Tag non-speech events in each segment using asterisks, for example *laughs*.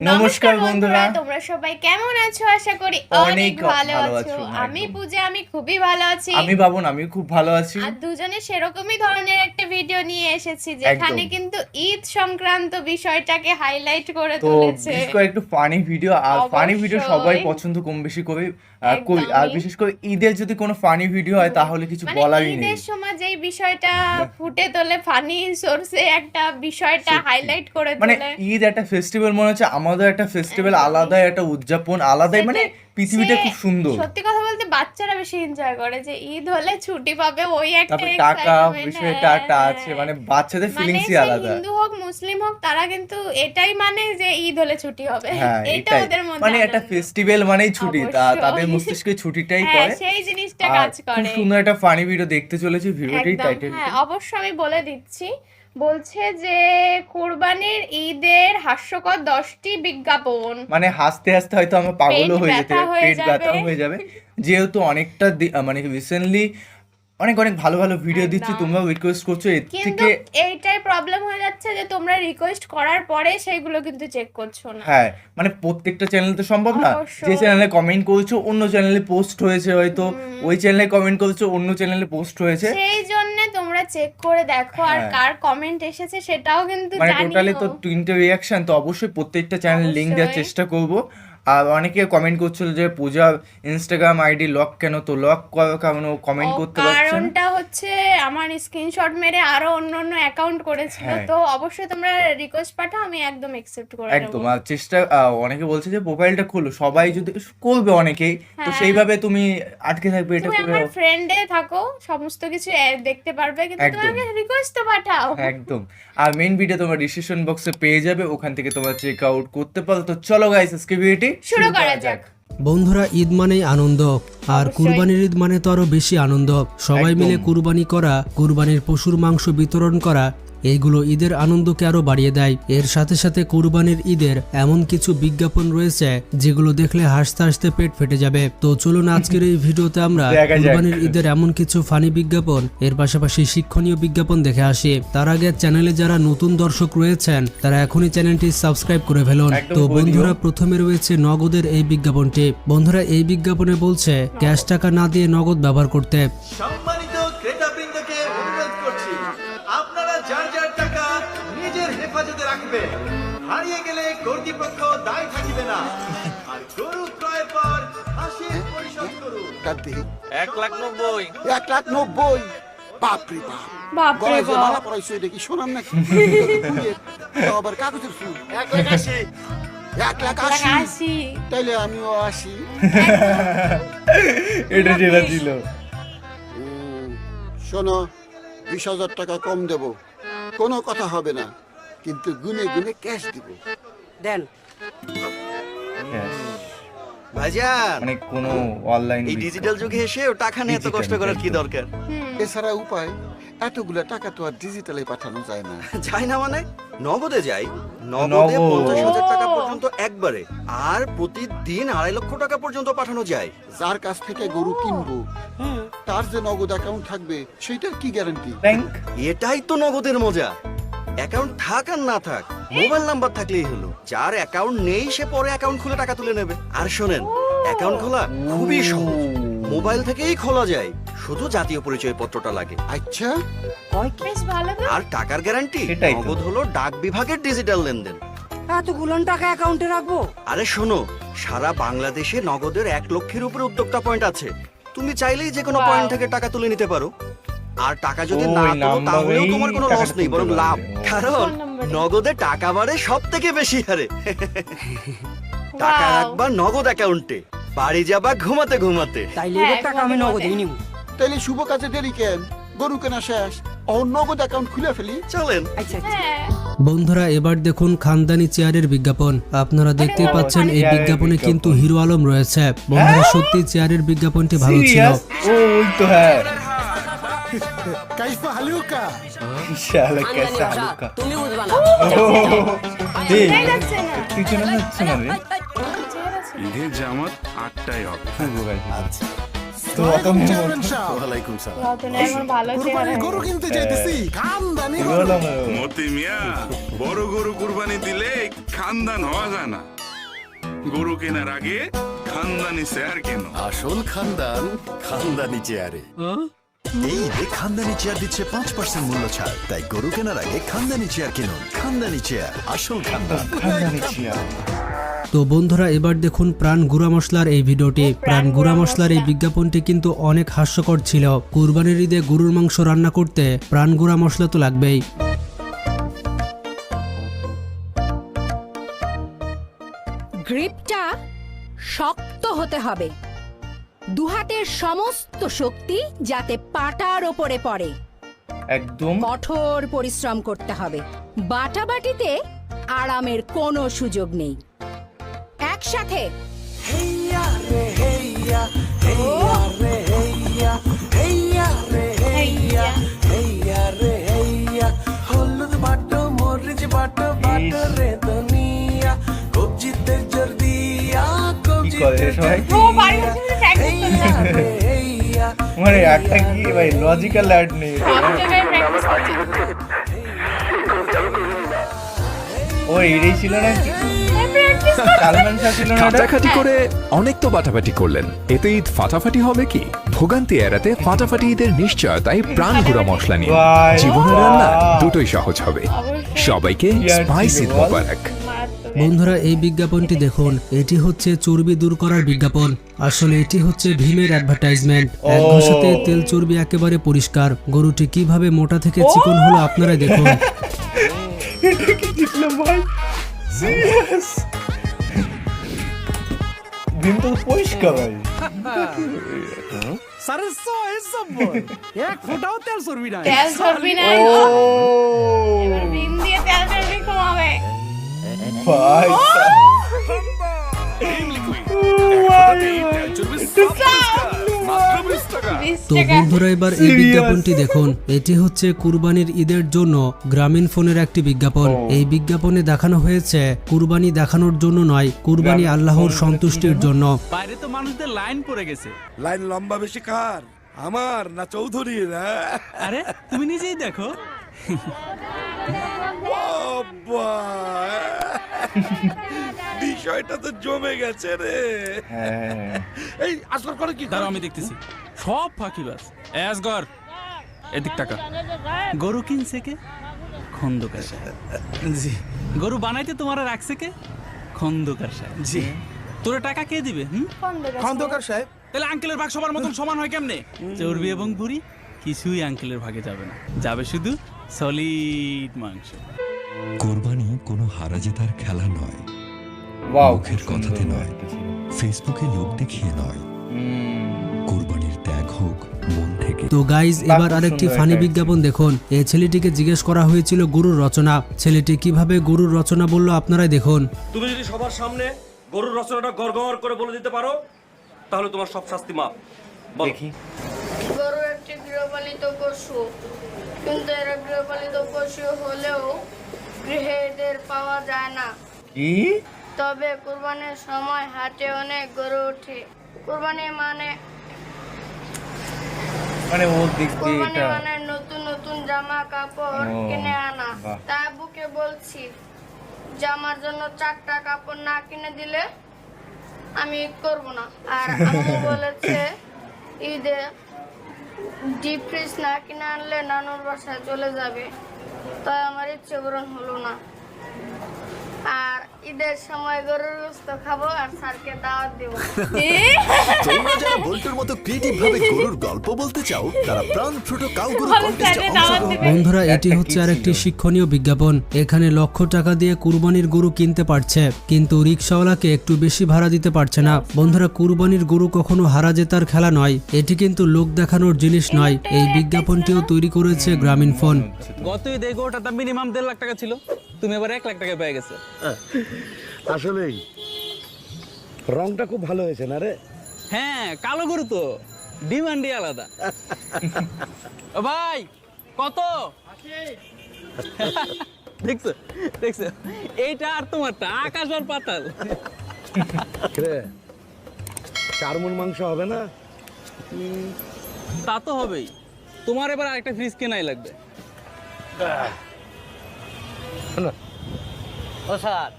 নমস্কার বন্ধুরা তোমরা সবাই কেমন আছো? আশা করি অনেক ভালো আছো। আমি। পূজা আমি খুবই ভালো আছি। আমি বাবন আমি খুব ভালো আছি। আর দুজনে সেরকমই ধরনের একটা ভিডিও নিয়ে এসেছি যেখানে কিন্তু ঈদ সংক্রান্ত বিষয়টাকে হাইলাইট করে তুলেছে। তো একটু ফানি ভিডিও আর ফানি ভিডিও সবাই পছন্দ কম বেশি করে করি আর বিশেষ করে ঈদের যদি কোনো ফানি ভিডিও হয় তাহলে কিছু মানে বলারই নেই। ঈদের সময় যেই বিষয়টা *laughs* ফুটে তোলে ফানি সোর্সে একটা বিষয়টা হাইলাইট করে মানে ঈদ একটা ফেস্টিভ্যাল মনে হচ্ছে আমাদের একটা ফেস্টিভ্যাল আলাদা আলাদাই একটা উদযাপন আলাদাই মানে। পৃথিবীটা খুব সুন্দর। সত্যি কথা বলতে বাচ্চারা বেশি এনজয় করে যে ঈদ হলে ছুটি পাবে ওই একটা তারপর টাকা বিষয়টা হ্যাঁ, একটা আছে হ্যাঁ। মানে বাচ্চাদের মানে ফিলিংসই সে আলাদা। হিন্দু হোক মুসলিম হোক তারা কিন্তু এটাই মানে যে ঈদ হলে ছুটি হবে। হ্যাঁ এটা ওদের মধ্যে মানে একটা ফেস্টিভ্যাল মানেই ছুটি তা- তাদের মস্তিষ্কে ছুটিটাই হ্যাঁ পড়ে সেই জিনিসটা কাজ খুব করে। সুন্দর একটা ফানি ভিডিও দেখতে চলেছি ভিডিওটি একদম টাইটেল হ্যাঁ অবশ্য আমি বলে দিচ্ছি। বলছে যে কোরবানির ঈদের হাস্যকর দশটি বিজ্ঞাপন। মানে হাসতে হাসতে হয়তো আমার পাগল হয়ে যেতে পেট ব্যথা হয়ে যাবে। যেহেতু অনেকটা মানে রিসেন্টলি অনেক অনেক ভালো ভালো ভিডিও দিচ্ছি তোমরা রিকোয়েস্ট করছ এর থেকে এইটাই প্রবলেম হয়ে যাচ্ছে যে তোমরা রিকোয়েস্ট করার পরে সেইগুলো কিন্তু চেক করছ না। হ্যাঁ মানে প্রত্যেকটা চ্যানেল তো সম্ভব না। যে চ্যানেলে কমেন্ট করেছ অন্য চ্যানেলে পোস্ট হয়েছে হয়তো। ওই চ্যানেলে কমেন্ট করেছ অন্য চ্যানেলে পোস্ট হয়েছে। সেই জন্য তোমরা চেক করে দেখো আর হ্যাঁ। কার কমেন্ট এসেছে সেটাও কিন্তু মানে টোটালি তো তিনটে রিয়াকশন তো অবশ্যই প্রত্যেকটা চ্যানেল লিংক দেওয়ার চেষ্টা করব। আর অনেকে কমেন্ট করছিল যে পূজা ইনস্টাগ্রাম আইডি লক কেন? তো লক কেন কমেন্ট করতে পারছেন কারণটা হচ্ছে আমার স্ক্রিনশট মেরে আরও অন্য অন্য অ্যাকাউন্ট করেছিল। হ্যাঁ। তো অবশ্যই তোমরা রিকোয়েস্ট পাঠাও আমি একদম একসেপ্ট করে একদম। আর চেষ্টা অনেকে বলছে যে প্রোফাইলটা খোলো। সবাই যদি করবে অনেকেই। তো হ্যাঁ। সেইভাবে তুমি আটকে থাকবে এটা তুমি আমার ফ্রেন্ডে থাকো সমস্ত কিছু দেখতে পারবে কিন্তু তুমি আমাকে রিকোয়েস্ট তো পাঠাও। একদম। আর মেইন ভিডিও তোমার ডিসিশন বক্সে পেয়ে যাবে ওখান থেকে তোমরা চেক আউট করতে পারো। তো চলো গাইস আজকে ভিডিওটি শুরু করা যাক। বন্ধুরা ঈদ মানেই আনন্দ আর। কুরবানির ঈদ মানে তো আরও বেশি আনন্দ। সবাই মিলে কুরবানি করা কুরবানির পশুর মাংস বিতরণ করা এইগুলো ঈদের আনন্দকে আরও বাড়িয়ে দেয়। এর সাথে সাথে কুরবানির ঈদের এমন কিছু বিজ্ঞাপন রয়েছে যেগুলো দেখলে হাসতে হাসতে পেট ফেটে যাবে। তো চলুন আজকের এই ভিডিওতে আমরা। *laughs* কুরবানির ঈদের এমন কিছু ফানি বিজ্ঞাপন এর পাশাপাশি শিক্ষণীয় বিজ্ঞাপন দেখে আসি। তার আগে চ্যানেলে যারা নতুন দর্শক রয়েছেন তারা এখনই চ্যানেলটি সাবস্ক্রাইব করে ফেলুন। তো বন্ধুরা প্রথমে রয়েছে নগদের এই বিজ্ঞাপনটি। বন্ধুরা এই বিজ্ঞাপনে বলছে ক্যাশ টাকা না দিয়ে নগদ ব্যবহার করতে। টাকা দিই এক লাখ নব্বই। এক লাখ নব্বই। বাপরে বাপ। বাপরে বাপ মালা পরাইছো এটা কি শোনান নাকি? *laughs* আবার কাগজের ফুল। এক লাখ আশি। এক লাখ আশি। তাইলে আমিও আসি *laughs* এটা যেটা ছিল শোনো বিশ হাজার টাকা কম দেব। কোনো কথা হবে না। কিন্তু গুনে গুনে ক্যাশ দিব। দেন। ভাইজান মানে কোনো অনলাইন এই ডিজিটাল যুগে এসেও টাকা নিয়ে এত কষ্ট করার কি দরকার? এছাড়া উপায় এতগুলা টাকা তো আর ডিজিটালে পাঠানো যায় না। *laughs* যাই না মানে? নগদে যাই নগদে পঞ্চাশ হাজার টাকা পর্যন্ত একবারে আর প্রতিদিন আড়াই লক্ষ টাকা পর্যন্ত পাঠানো যায়। যার কাছ থেকে গরু কিনবো তার যে নগদ অ্যাকাউন্ট থাকবে সেইটার কি গ্যারান্টি এটাই তো নগদের মজা। অ্যাকাউন্ট থাক আর না থাক মোবাইল নাম্বার থাকলেই হলো। যার অ্যাকাউন্ট নেই সে পরে অ্যাকাউন্ট খুলে টাকা তুলে নেবে। আর শোনেন অ্যাকাউন্ট খোলা খুবই সহজ। মোবাইল থেকেই খোলা যায়। শুধু জাতীয় পরিচয়পত্রটা লাগে। আচ্ছা। আর টাকার গ্যারান্টি। নগদ হলো ডাক বিভাগের ডিজিটাল লেনদেন। এতগুলো টাকা অ্যাকাউন্টে রাখব? আরে শোনো সারা বাংলাদেশে নগদের এক লক্ষের উপরে উদ্যোক্তা পয়েন্ট আছে। তুমি চাইলেই যে কোনো পয়েন্ট থেকে টাকা তুলে নিতে পারো। আর টাকা যদি ওই না তোলো তাহলেও নাম্বারেই তোমার কোনো টাকাটা লস নেই তুলতে বরং লাভ। ও। কারণ কোন নাম্বারে? নগদে টাকা বাড়ে সব থেকে বেশি হারে। টাকা Wow. রাখবা নগদ অ্যাকাউন্টে। বাড়ি যাবা ঘুমাতে ঘুমাতে। তাইলে হ্যাঁ, এবার টাকা আমি নগদেই নিব। তাইলে শুভ কাজে দেরি কেন? গরু কেনা শেষ। ও নগদ অ্যাকাউন্ট খুলে ফেলি। চলেন। আচ্ছা আচ্ছা। হ্যাঁ। বন্ধুরা এবার দেখুন খানদানি চেয়ারের বিজ্ঞাপন। আপনারা দেখতে পাচ্ছেন এই বিজ্ঞাপনে কিন্তু হিরো আলম রয়েছে। বন্ধুরা সত্যি চেয়ারের বিজ্ঞাপনটি ভালো ছিল। সিরিয়াস ও ওই তো হ্যাঁ। কাইফা হালুকা শালা কেসা হালুকা। তুমি বুঝবা না। এই এটাই যাচ্ছে না। রে। চেয়ার। ঈদের জামাত আটটায় হবে। বুঝতে পারছি। তো অত ওয়ালাইকুম সালাম। রতনের এখন ভালো চেহারা। গরু কিনতে চাইতেছি খানদানি গরু। মতি মিয়া বড় গরু কুরবানি দিলে খানদান হওয়া যায় না। গরু কেনার আগে খানদানি শেয়ার কেন। আসল খানদান খানদানি চেয়ারে। এই ঈদে খানদানি চেয়ার দিচ্ছে পাঁচ পার্সেন্ট মূল্য ছাড়। তাই গরু কেনার আগে খানদানি চেয়ার কিনুন। খানদানি চেয়ার আসল খানদান। তো বন্ধুরা এবার দেখুন প্রাণ গুঁড়া মশলার এই ভিডিওটি। প্রাণ গুঁড়া মশলার এই বিজ্ঞাপনটি কিন্তু অনেক হাস্যকর ছিল। কুরবানির ঈদে গরুর মাংস রান্না করতে প্রাণ গুঁড়া মশলা তো লাগবেই। গ্রিপটা শক্ত হতে হবে। দুহাতের সমস্ত শক্তি যাতে পাটার ওপরে পড়ে। একদম। কঠোর পরিশ্রম করতে হবে। বাটাবাটিতে আরামের কোনো সুযোগ নেই। একসাথে। হলুদ বাটো মরিচ বাটো বাটো রে দুনিয়া। কবজিতে জোর দিয়া কি মানে একটা কি ভাই লজিক্যাল অ্যাড নেই ও এটাই ছিল না? কাটাকাটি করে অনেক তো বাটাবাটি করলেন। এতে ঈদ ফাটাফাটি হবে কি? ভোগান্তি এড়াতে ফাটাফাটি ঈদের নিশ্চয়তাই প্রাণ গুঁড়া মশলা ভাই, জীবনের রান্না দুটোই সহজ হবে। সবাইকে স্পাইস ঈদ মোবারক। বন্ধুরা এই বিজ্ঞাপনটি দেখুন। এটি হচ্ছে চর্বি দূর করার বিজ্ঞাপন। আসলে এটি হচ্ছে ভীমের অ্যাডভার্টাইজমেন্ট এক। ঘষাতে তেল চর্বি একেবারে পরিষ্কার। গরুটি কীভাবে মোটা থেকে চিকন হলো আপনারা দেখুন। এটা কি জিতলাম ভাই সিরিয়াস ভীম তো পরিষ্কার ভাই সাড়ে ছয় সব্বই এক ফোঁটাও তেল চর্বি নাই। তেল চর্বি নাই। ও। দিয়ে তেল চর্বি কমাবে। তো বন্ধুরা এবার এই বিজ্ঞাপনটি দেখুন। এটি হচ্ছে কুরবানির ঈদের জন্য গ্রামীণ ফোনের একটি বিজ্ঞাপন। এই বিজ্ঞাপনে দেখানো হয়েছে কুরবানি দেখানোর জন্য নয় কুরবানি আল্লাহর সন্তুষ্টির জন্য। বাইরে তো মানুষদের লাইন পড়ে গেছে। লাইন লম্বা বেশি কার? আমার না চৌধুরী না আরে তুমি নিজেই দেখো। বাবা। *laughs* বিষয়টা তো জমে গেছে রে। হ্যাঁ। এই আসল করে কি? দাঁড়াও আমি দেখতেছি। সব ফাঁকিবাজ এসগর এদিক টাকা। গরু কিনছে কে? খন্দকার সাহেব। জি। গরু বানাইতে তোমার রাখছে কে? খন্দকার সাহেব। জি। তোর টাকা কে দিবে হুম? খন্দকার সাহেব। তাহলে আঙ্কেলের ভাগ সবার মতন সমান হয় কেমনে? চর্বি এবং ভুড়ি কিছুই আঙ্কেলের ভাগে যাবে না। যাবে শুধু সলিড মাংস। কোরবানি কোনো হারা জেতার খেলা নয়। ওয়াও মুখের কথাতে নয়। ফেসবুকে লোক দেখিয়ে নয়। কোরবানির ত্যাগ হোক মন থেকে। তো গাইজ এবার আরেকটি ফানি বিজ্ঞাপন দেখুন। এই ছেলেটিকে জিজ্ঞেস করা হয়েছিল গরুর রচনা। ছেলেটি কীভাবে গরুর রচনা বলল আপনারাই দেখুন। তুমি যদি সবার সামনে গরুর রচনাটা গড়গড় করে বলে দিতে পারো তাহলে তোমার সব শাস্তি মাপ দেখি। গরু একটি গৃহপালিত পশু কিন্তু এরা গৃহপালিত পশু হলেও গৃহে এদের পাওয়া যায় না। কি? তবে কুরবানির সময় হাটে অনেক গরু ওঠে। কুরবানি মানে মানে ও দিক দিয়ে এটা। মানে নতুন নতুন জামা কাপড় কিনে আনা। তা বুকে বলছি জামার জন্য চারটা কাপড় না কিনে দিলে আমি করব না। আর আম্মু *laughs* বলেছে ঈদে ডিপ ফ্রিজ না কিনে আনলে নানুর বাসায় চলে যাবে। তাই আমার ইচ্ছে পূরণ হলো না। আর ঈদের সময় গরুর গোস্ত খাব আর স্যারকে দাওয়াত দেবো। তোমরা যারা বল্টুর মতো ক্রিয়েটিভ ভাবে *laughs* গরুর গল্প বলতে চাও তারা প্রাণ কাউ গরু কন্টেস্টে দেবে। বন্ধুরা এটি হচ্ছে আরেকটি শিক্ষণীয় বিজ্ঞাপন। এখানে লক্ষ টাকা দিয়ে কুরবানির গরু কিনতে পারছে কিন্তু রিক্সাওয়ালাকে একটু বেশি ভাড়া দিতে পারছে না। বন্ধুরা কুরবানির গরু কখনো হারা জেতার খেলা নয়। এটি কিন্তু লোক দেখানোর জিনিস নয়। এই বিজ্ঞাপনটিও তৈরি করেছে গ্রামীণ ফোন। গত ঈদ এই গরুটার মিনিমাম দেড় লাখ টাকা ছিল। তুমি এবার এক লাখ টাকা পেয়ে গেছো। আসলেই। রংটা খুব ভালো হয়েছে না রে? হ্যাঁ কালো গরু তো। ডিমান্ডই আলাদা। ভাই কত? দেখছ দেখছ এইটা আর তোমারটা আকাশ আর পাতাল। রে চার মন মাংস হবে না? তা তো হবেই। তোমার এবার আরেকটা ফ্রিজ কেনাই লাগবে। ও স্যার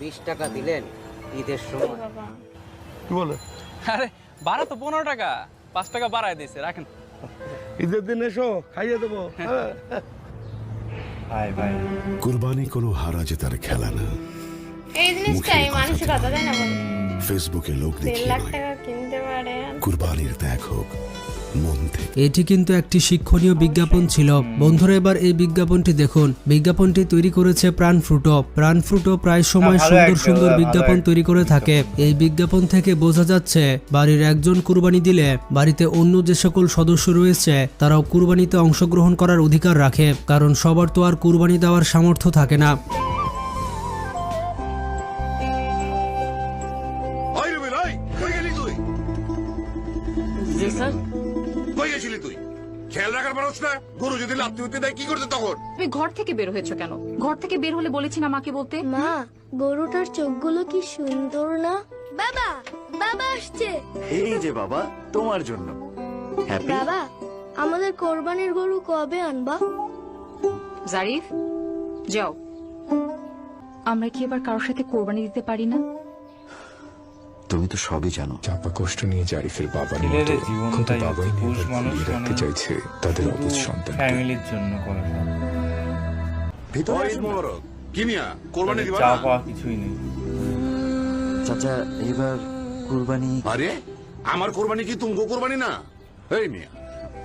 বিশ টাকা দিলেন ঈদের সময়। আরে বাড়া তো পনেরো টাকা। পাঁচ টাকা বাড়ায় দিয়েছে রাখেন। ঈদের দিন এসো খাইয়ে দেবো। হ্যাঁ। ভাই ভাই। কুরবানি কোনো হারা জেতার খেলা না। এই জিনিসটাই মানুষের কথা তাই না ফেসবুকে লোক পারে। কুরবানির ত্যাগ হোক মন থেকে। এটি কিন্তু একটি শিক্ষণীয় বিজ্ঞাপন ছিল। বন্ধুরা এবার এই বিজ্ঞাপনটি দেখুন। বিজ্ঞাপনটি তৈরি করেছে প্রাণ ফ্রুটো। প্রাণ ফ্রুটো প্রায় সময় সুন্দর সুন্দর বিজ্ঞাপন তৈরি করে থাকে। এই বিজ্ঞাপন থেকে বোঝা যাচ্ছে বাড়ির একজন কুরবানি দিলে বাড়িতে অন্য যে সকল সদস্য রয়েছে তারাও কুরবানিতে অংশগ্রহণ করার অধিকার রাখে। কারণ সবার তো আর কুরবানি দেওয়ার সামর্থ্য থাকে না। থেকে বের হয়েছো কেন? ঘর থেকে বের হলে বলেছি না মাকে বলতে? মা গরুটার চোখগুলো কি সুন্দর না? বাবা বাবা আসছে। এই যে বাবা তোমার জন্য। হ্যাপি বাবা আমাদের কোরবানির গরু কবে আনবা? জারিফ যাও। আমরা কি এবার কারোর সাথে কোরবানি দিতে পারি না? তুমি তো সবই জানো। চাপা কষ্ট নিয়ে জারিফের বাবা মানুষ মানে চাইছে তাদের অবুঝ সন্তান ফ্যামিলির জন্য করে। সব। ভিতরে মোবারক কি মিয়া কোরবানি দিবা চা না? পাওয়া কিছুই নেই। চাচা এবার কুরবানি আরে আমার কোরবানি কি তুমি কোরবানি না? এই মিয়া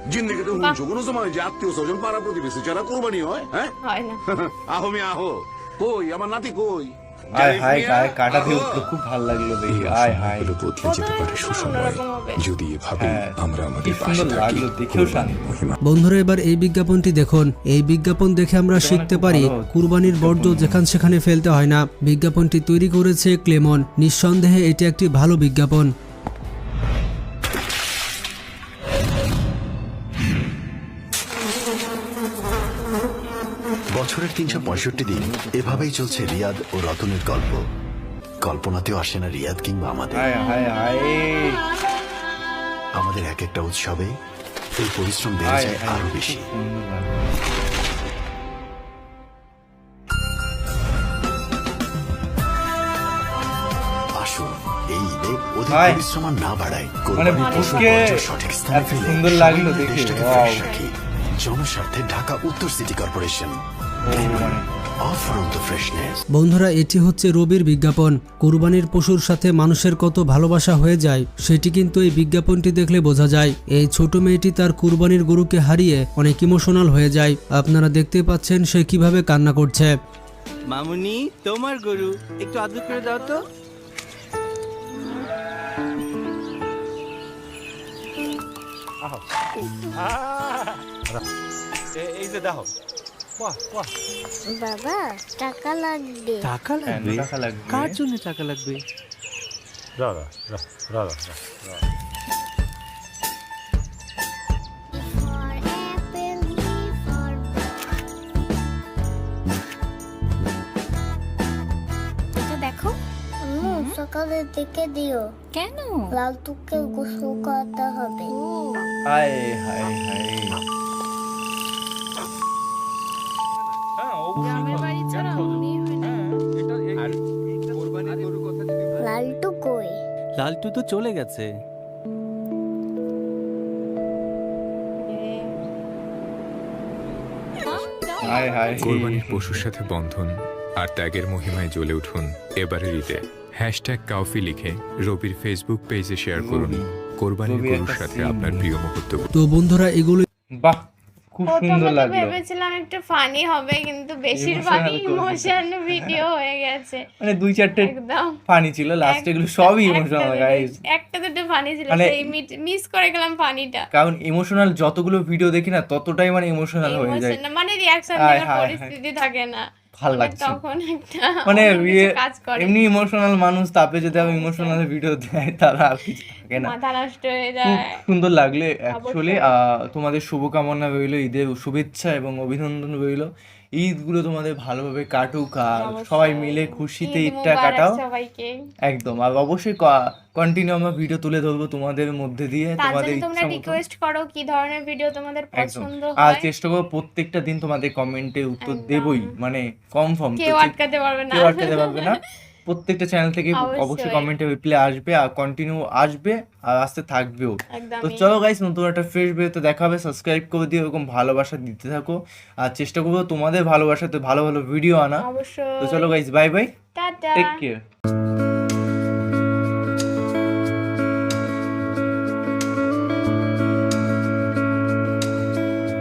জিন্দিগিতে হুঁচো কোনো সময় যে আত্মীয় স্বজন পাড়া প্রতিবেশী যারা কোরবানি হয় হ্যাঁ? হয় না। *laughs* আহো মিয়া আহো। কই আমার নাতি কই? আয় হায় গায়ে কাটা দিয়ে উঠল খুব ভালো লাগল দেখি। আয় হায়। বদলে যেতে পারে সুসময়। যদি এভাবে হ্যাঁ, আমরা আমাদের পাশে থাকি দেখেও বন্ধুরা এবার এই বিজ্ঞাপনটি দেখুন। এই বিজ্ঞাপন দেখে আমরা শিখতে পারি কুরবানির বর্জ্য যেখান সেখানে ফেলতে হয় না। বিজ্ঞাপনটি তৈরি করেছে ক্লেমন। নিঃসন্দেহে এটি একটি ভালো বিজ্ঞাপন। বছরের তিনশো পঁয়ষট্টি দিন এভাবেই চলছে রিয়াদ ও রতনের গল্প। কল্পনাতেও আসে না রিয়াদ কিংবা আমাদের। আমাদের এক একটা উৎসবে এই পরিশ্রম বেড়ে যায় আরও বেশি। পরিশ্রম না বাড়ায় মানে সঠিক স্থানে ফেলে জনস্বার্থে ঢাকা উত্তর সিটি কর্পোরেশন। বন্ধুরা এটি হচ্ছে রবির বিজ্ঞাপন কুরবানির পশুর সাথে মানুষের কত ভালোবাসা হয়ে যায় সেটি কিন্তু এই বিজ্ঞাপনটি দেখলে বোঝা যায় এই ছোট মেয়েটি তার কুরবানির গরুকে হারিয়ে অনেক ইমোশনাল হয়ে যায় আপনারা দেখতে পাচ্ছেন সে কীভাবে কান্না করছে মামুনি তোমার গরু একটু আদর করে দাও তো এই যে দেখো বাবা টাকা লাগবে। টাকা কেন টাকা লাগবে। কার জন্য টাকা লাগবে? এটা দেখো। সকালের দিকে দিও। কেন? লাল টুকে গোসল করতে হবে। হায় হায় হায়। লালটু তো চলে গেছে। হায় হায়। কোরবানির পশুর সাথে বন্ধন আর ত্যাগের মহিমায় জ্বলে উঠুন এবারের ঈদে। হ্যাশট্যাগ কাউফি লিখে রবির ফেসবুক পেজে শেয়ার করুন। কোরবানির গরুর সাথে আপনার প্রিয় মুহূর্ত তো বন্ধুরা এগুলো বাহ। খুব সুন্দর লাগল। ভেবেছিলাম একটু ফানি হবে কিন্তু বেশিরভাগই ইমোশন ভিডিও হয়ে গেছে। মানে দুই চারটে একদম। ফানি ছিল লাস্ট এগুলো সবই ইমোশনাল গাইস একটা দুটো ফানি ছিল মানে- সেই মিস করে গেলাম ফানিটা কারণ ইমোশনাল যতগুলো ভিডিও দেখি না ততটাই মানে ইমোশনাল হয়ে যায়। মানে রিয়াকশন দেওয়ার পরিস্থিতি থাকে না। ভালো মানে লাগছে। তখন একটা মানে ইয়ে- এমনি ইমোশনাল মানুষ তাপে যদি ইমোশনাল ভিডিও দেয় তারা আর কিছু থাকে না? হয়ে সুন্দর লাগলে অ্যাকচুয়ালি তোমাদের শুভকামনা রইল ঈদের শুভেচ্ছা এবং অভিনন্দন রইল। ঈদগুলো তোমাদের ভালোভাবে কাটুক আর সবাই মিলে খুশিতে ঈদটা কাটাও। একদম। আর অবশ্যই কন্টিনিউ আমরা ভিডিও তুলে ধরবো তোমাদের মধ্যে দিয়ে তোমাদের তোমরা রিকোয়েস্ট করো কি ধরনের ভিডিও তোমাদের একদম। পছন্দ আর চেষ্টা করব প্রত্যেকটা দিন তোমাদের কমেন্টে উত্তর দেবই মানে কনফার্ম কেউ আটকাতে পারবে না। কেউ আটকাতে পারবে না। *laughs* প্রত্যেকটা চ্যানেল থেকে অবশ্যই। কমেন্টে রিপ্লাই আসবে আর কন্টিনিউ আসবে আর আসতে থাকবেও। তো চলো গাইস নতুন একটা ফ্রেশ ভিডিওতে দেখা হবে। সাবস্ক্রাইব করে দিয়ে এরকম ভালোবাসা দিতে থাকো। আর চেষ্টা করব তোমাদের ভালোবাসাতে ভালো ভালো ভিডিও আনা তো চলো guys bye bye take care